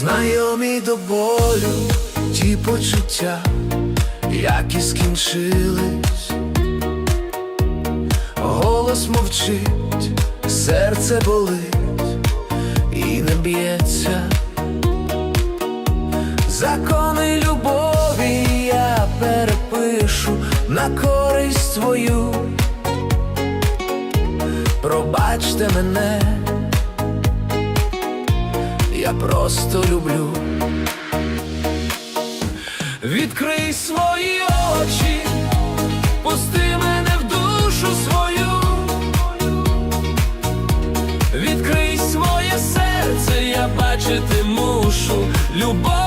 Знайомі до болю ті почуття, які скінчились, голос мовчить, серце болить і не б'ється. Закони любові я перепишу на користь твою. Пробачте мене, я просто люблю. Відкрий свої очі, пусти мене в душу свою, відкрий своє серце, я бачити мушу любов.